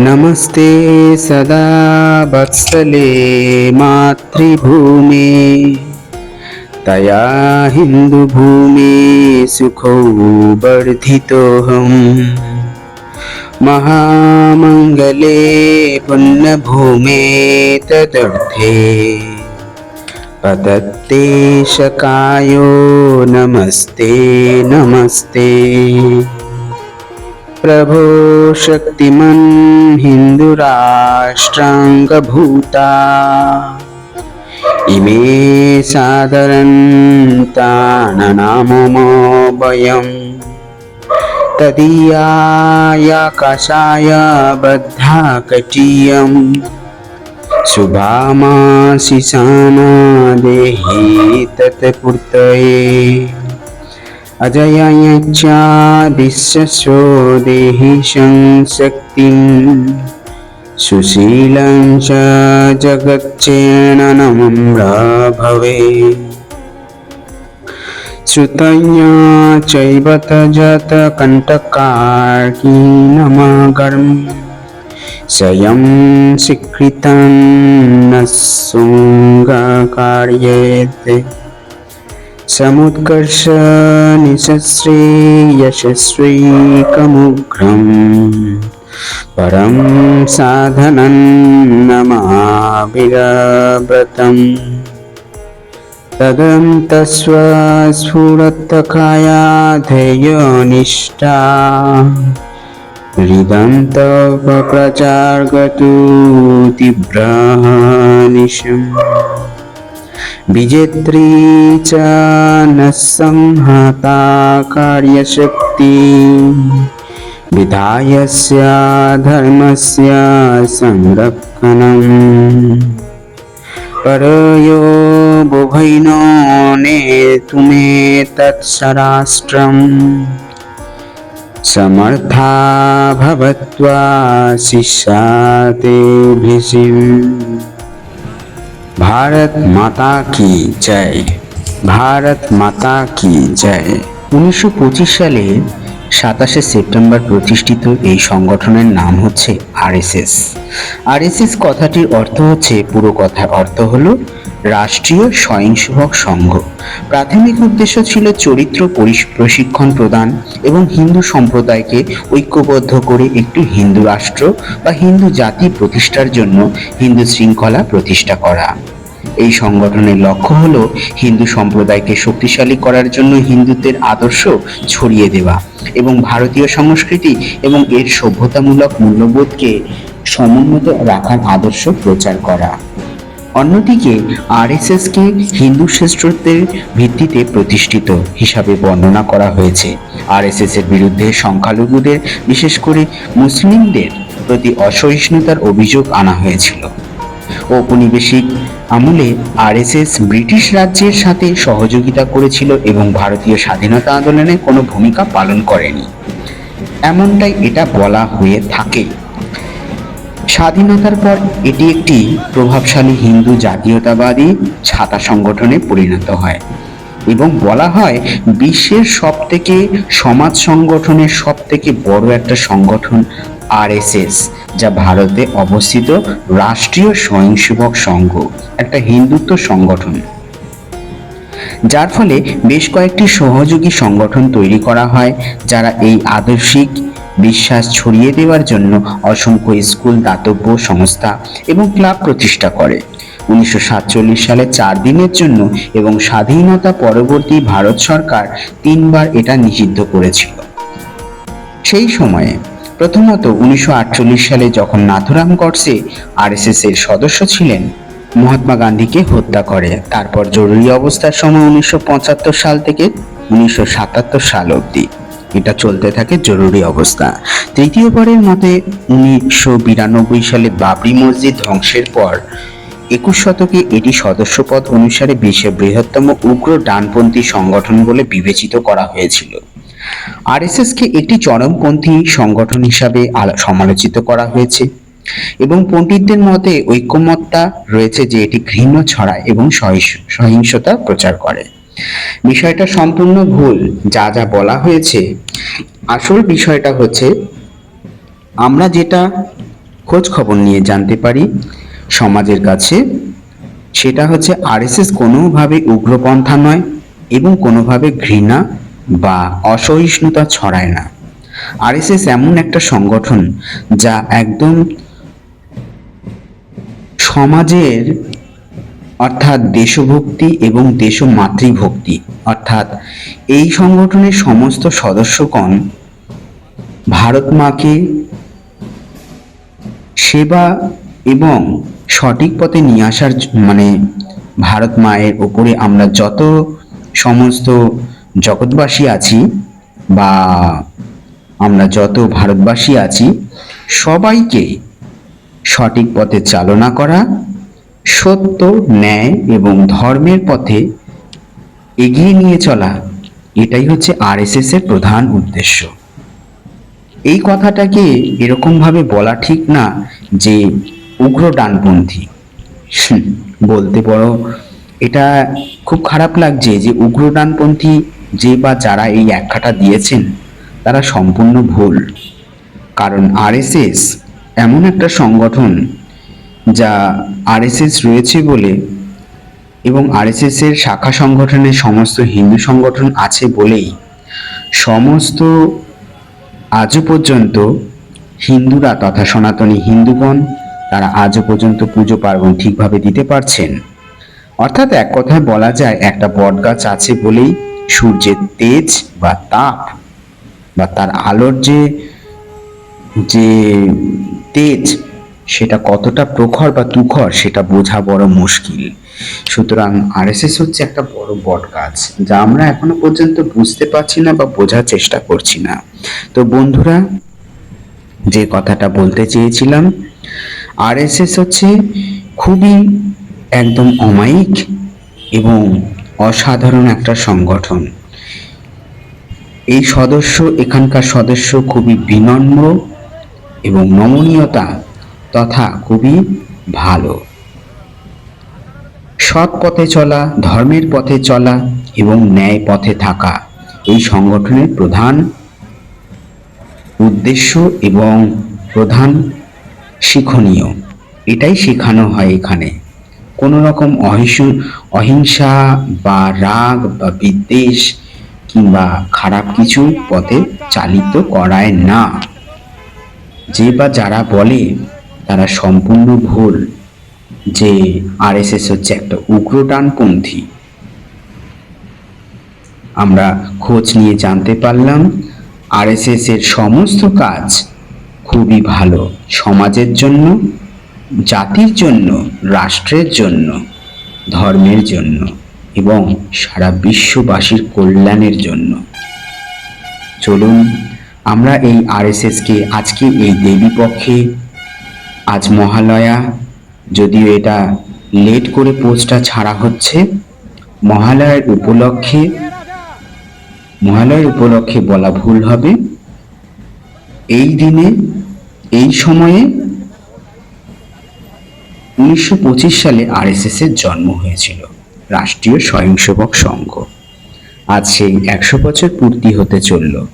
नमस्ते सदा वत्सले मातृभूमे। तया हिन्दुभूमे सुखौ वर्धितोऽहम्। महामङ्गले पुण्यभूमे तदर्थे। पतत्ते शकायो नमस्ते नमस्ते प्रभो शक्तिमन् हिन्दुराष्ट्राङ्गभूता। इमे साधरन्ता मम वयं तदीयाया कषाय बद्धा कटीयं शुभामाशिशाना देहि देही तत्पूर्तये। अजय यज्ञादिशो शक्तिं सुशीलं च जगच्चनम्र भवे श्रुतया चैवतजतकण्टकारीनमगर्म स्वयं स्वीकृतं न शृङ्गकार्येत् समुत्कर्ष निशस्रे यशस्वैकमुग्रम् परं साधनं नमाविरव्रतम् तदन्तस्वस्फुरत्तकाया ध्येयनिष्ठा हृदन्तप्रचार्गतु तीव्रनिशम् विजेत्री च न संहता कार्यशक्ति। विधायस्य धर्मस्य संरक्षणम्। परयो बुभैनो नेतुमे तत्सराष्ट्रम्। समर्था भवत्वा शिष्या ते ভারত মাতা কি জয়? ভারত মাতা কি জয়? উনিশশো পঁচিশ সালে সাতাশে সেপ্টেম্বর প্রতিষ্ঠিত এই সংগঠনের নাম হচ্ছে আরএসএস। আরএসএস কথাটির অর্থ হচ্ছে, পুরো কথার অর্থ হলো রাষ্ট্রীয় স্বয়ংসেবক সংঘ। প্রাথমিক উদ্দেশ্য ছিল চরিত্র পরিশ- প্রশিক্ষণ প্রদান এবং হিন্দু সম্প্রদায়কে ঐক্যবদ্ধ করে একটি হিন্দু রাষ্ট্র বা হিন্দু জাতি প্রতিষ্ঠার জন্য হিন্দু শৃঙ্খলা প্রতিষ্ঠা করা। এই সংগঠনের লক্ষ্য হল হিন্দু সম্প্রদায়কে শক্তিশালী করার জন্য হিন্দুত্বের আদর্শ ছড়িয়ে দেওয়া এবং ভারতীয় সংস্কৃতি এবং এর সভ্যতামূলক মূল্যবোধকে সমুন্নত রাখার আদর্শ প্রচার করা। অন্যদিকে, আরএসএসকে হিন্দু শ্রেষ্ঠত্বের ভিত্তিতে প্রতিষ্ঠিত হিসাবে বর্ণনা করা হয়েছে। আরএসএস এর বিরুদ্ধে সংখ্যালঘুদের, বিশেষ করে মুসলিমদের প্রতি অসহিষ্ণুতার অভিযোগ আনা হয়েছিল। ঔপনিবেশিক আমলে আরএসএস ব্রিটিশ রাজ্যের সাথে সহযোগিতা করেছিল এবং ভারতীয় স্বাধীনতা আন্দোলনে কোনো ভূমিকা পালন করেনি। এমনটাই এটা বলা হয়ে থাকে। স্বাধীনতার পর এটি একটি প্রভাবশালী হিন্দু জাতীয়তাবাদী ছাতা সংগঠনে পরিণত হয়। এবং বলা হয় বিশ্বের সব থেকে সমাজ সংগঠনের সব থেকে বড় একটা সংগঠন আরএসএস যা ভারতে অবস্থিত রাষ্ট্রীয় স্বয়ংসেবক সংঘ, একটা হিন্দুত্ব সংগঠন। যার ফলে বেশ কয়েকটি সহযোগী সংগঠন তৈরি করা হয়, যারা এই আদর্শিক বিশ্বাস ছড়িয়ে দেওয়ার জন্য অসংখ্য স্কুল, দাতব্য সংস্থা এবং ক্লাব প্রতিষ্ঠা করে। উনিশশো সাতচল্লিশ সালে চার দিনের জন্য এবং স্বাধীনতা পরবর্তী ভারত সরকার তিনবার এটা নিষিদ্ধ করেছিল। সেই সময়ে প্রথমত উনিশশো আটচল্লিশ সালে যখন নাথুরাম গডসে আরএসএস এর সদস্য ছিলেন, মহাত্মা গান্ধীকে হত্যা করে। তারপর জরুরি অবস্থার সময় উনিশশো পঁচাত্তর সাল থেকে উনিশশো সাতাত্তর সাল অবধি। এটা চলতে থাকে জরুরি অবস্থা। তৃতীয়বারের মতে উনিশশো বিরানব্বই সালে বাবরি মসজিদ ধ্বংসের পর একুশ শতকে এটি সদস্যপদ অনুসারে বিশ্বের বৃহত্তম উগ্র ডানপন্থী সংগঠন বলে বিবেচিত করা হয়েছিল। আরএসএসকে একটি চরমপন্থী সংগঠন হিসাবে সমালোচিত করা হয়েছে এবং পণ্ডিতদের মতে ঐক্যমত্যা রয়েছে যে এটি ঘৃণ্য ছড়ায় এবং সহিংসতা প্রচার করে। বিষয়টা সম্পূর্ণ ভুল, যা যা বলা হয়েছে। আসল বিষয়টা হচ্ছে, আমরা যেটা খোঁজ খবর নিয়ে জানতে পারি সমাজের কাছে, সেটা হচ্ছে আরএসএস কোনোভাবে উগ্রপন্থা নয় এবং কোনোভাবে ঘৃণা বা অসহিষ্ণুতা ছড়ায় না। আরএসএস এমন একটা সংগঠন যা একদম সমাজের, অর্থাৎ দেশভক্তি এবং দেশমাতৃভক্তি, অর্থাৎ এই সংগঠনের সমস্ত সদস্যগণ ভারত মাকে সেবা এবং সঠিক পথে নিয়ে আসার মানে ভারত মায়ের ওপরে আমরা যত সমস্ত জগৎবাসী আছি বা আমরা যত ভারতবাসী আছি, সবাইকে সঠিক পথে চালনা করা, সত্য, ন্যায় এবং ধর্মের পথে এগিয়ে নিয়ে চলা, এটাই হচ্ছে আরএসএস এর প্রধান উদ্দেশ্য। এই কথাটাকে এরকমভাবে বলা ঠিক না যে উগ্র ডানপন্থী বলতে পারো এটা খুব খারাপ লাগছে যে উগ্র ডানপন্থী যে বা যারা এই ব্যাখ্যাটা দিয়েছেন, তারা সম্পূর্ণ ভুল। কারণ আরএসএস এমন একটা সংগঠন যা আরএসএস রয়েছে বলে এবং আরএসএস এর শাখা সংগঠনের সমস্ত হিন্দু সংগঠন আছে বলেই সমস্ত আজও পর্যন্ত হিন্দুরা তথা সনাতনী হিন্দুগণ তারা আজও পর্যন্ত পুজো পার্বণ ঠিকভাবে দিতে পারছেন। অর্থাৎ এক কথায় বলা যায়, একটা বটগাছ আছে বলেই সূর্যের তেজ বা তাপ বা তার আলোর যে যে তেজ, সেটা কতটা প্রখর বা তুখর, সেটা বোঝা বড় মুশকিল। সুতরাং আরএসএস হচ্ছে একটা বড় বট গাছ যা আমরা এখনও পর্যন্ত বুঝতে পারছি না বা বোঝার চেষ্টা করছি না। তো বন্ধুরা, যে কথাটা বলতে চেয়েছিলাম আরএসএস হচ্ছে খুবই একদম অমায়িক এবং অসাধারণ একটা সংগঠন। এই সদস্য, এখানকার সদস্য খুবই বিনম্র এবং নমনীয়তা তথা খুবই ভালো। সৎ পথে চলা, ধর্মের পথে চলা এবং ন্যায় পথে থাকা এই সংগঠনের প্রধান উদ্দেশ্য এবং প্রধান শিক্ষণীয়। এটাই শেখানো হয় এখানে। কোনো রকম অহিংস অহিংসা বা রাগ বা বিদ্বেষ কিংবা খারাপ কিছু পথে চালিত করায় না। যে বা যারা বলে, তারা সম্পূর্ণ ভুল। যে আরএসএস হচ্ছে একটা উগ্র উগ্রটানপন্থী আমরা খোঁজ নিয়ে জানতে পারলাম, আরএসএস এর সমস্ত কাজ খুবই ভালো। সমাজের জন্য, জাতির জন্য, রাষ্ট্রের জন্য, ধর্মের জন্য এবং সারা বিশ্ববাসীর কল্যাণের জন্য। চলুন, আমরা এই আরএসএসকে আজকে এই দেবী পক্ষে আজ মহালয়া, যদিও এটা লেট করে পোস্টটা ছাড়া হচ্ছে, মহালয়ার উপলক্ষে মহালয়ার উপলক্ষে বলা ভুল হবে। এই দিনে এই সময়ে উনিশশো পঁচিশ সালে আরএসএস এর জন্ম হয়েছিল, রাষ্ট্রীয় স্বয়ংসেবক সংঘ। আজ সেই একশো বছর পূর্তি হতে চলল।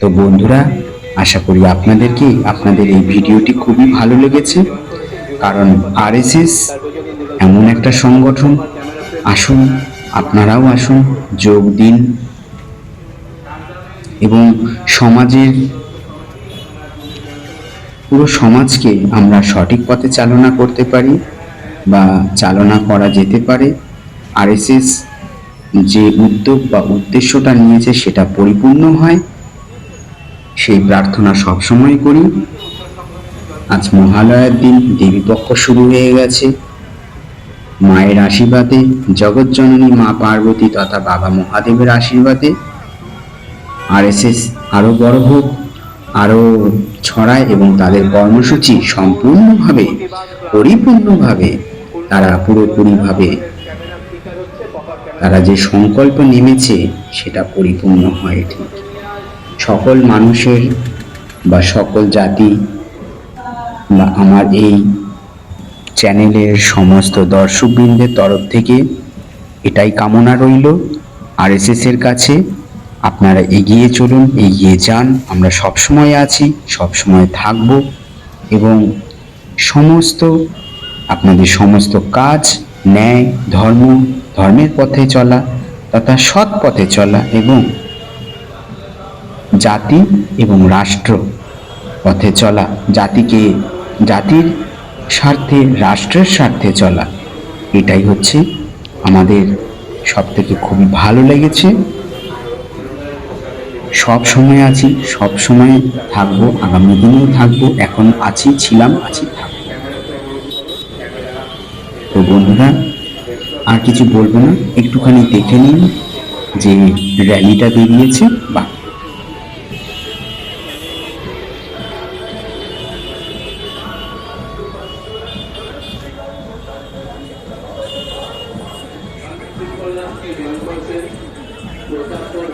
তো বন্ধুরা, আশা করি আপনাদেরকে, আপনাদের এই ভিডিওটি খুবই ভালো লেগেছে। কারণ আরএসএস এমন একটা সংগঠন। আসুন, আপনারাও আসুন, যোগ দিন। এবং সমাজের পুরো সমাজকে আমরা সঠিক পথে চালনা করতে পারি বা চালনা করা যেতে পারে। আরএসএস যে উদ্যোগ বা উদ্দেশ্যটা নিয়েছে সেটা পরিপূর্ণ হয়। সেই প্রার্থনা সবসময় করি। আজ মহালয়ার দিন দেবীপক্ষ শুরু হয়ে গেছে। মায়ের আশীর্বাদে জগৎজননী মা পার্বতী তথা বাবা মহাদেবের আশীর্বাদে। আরএসএস আরও বড় হোক। আরও ছড়ায় এবং তাদের কর্মসূচি সম্পূর্ণভাবে, পরিপূর্ণভাবে, তারা পুরোপুরিভাবে, তারা যে সংকল্প নেমেছে সেটা পরিপূর্ণ হয় ঠিক। সকল মানুষের বা সকল জাতি বা আমার এই চ্যানেলের সমস্ত দর্শকবৃন্দের তরফ থেকে এটাই কামনা রইল। আরএসএস এর কাছে আপনারা এগিয়ে চলুন, এগিয়ে যান। আমরা সবসময় আছি, সবসময় থাকব এবং সমস্ত, আপনাদের সমস্ত কাজ, ন্যায়, ধর্ম, ধর্মের পথে চলা তথা সৎ পথে চলা এবং জাতি এবং রাষ্ট্র পথে চলা, জাতিকে, জাতির স্বার্থে, রাষ্ট্রের স্বার্থে চলা। এটাই হচ্ছে আমাদের সব থেকে খুবই ভালো লেগেছে। সব সময় আছি, সব সময় থাকব, আগামী দিনেও থাকব, এখন আছি, ছিলাম, আছি, থাকব। তো বন্ধুরা, আর কিছু বলব না, একটুখানি দেখে নিন যে র্যালিটা বেরিয়েছে, বা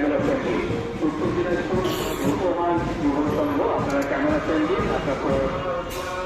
ক্যামেরা সেন্টি উত্তর দিনাজপুর রূপবান যুবক সংঘ আপনারা ক্যামেরা সেন্টি আপনার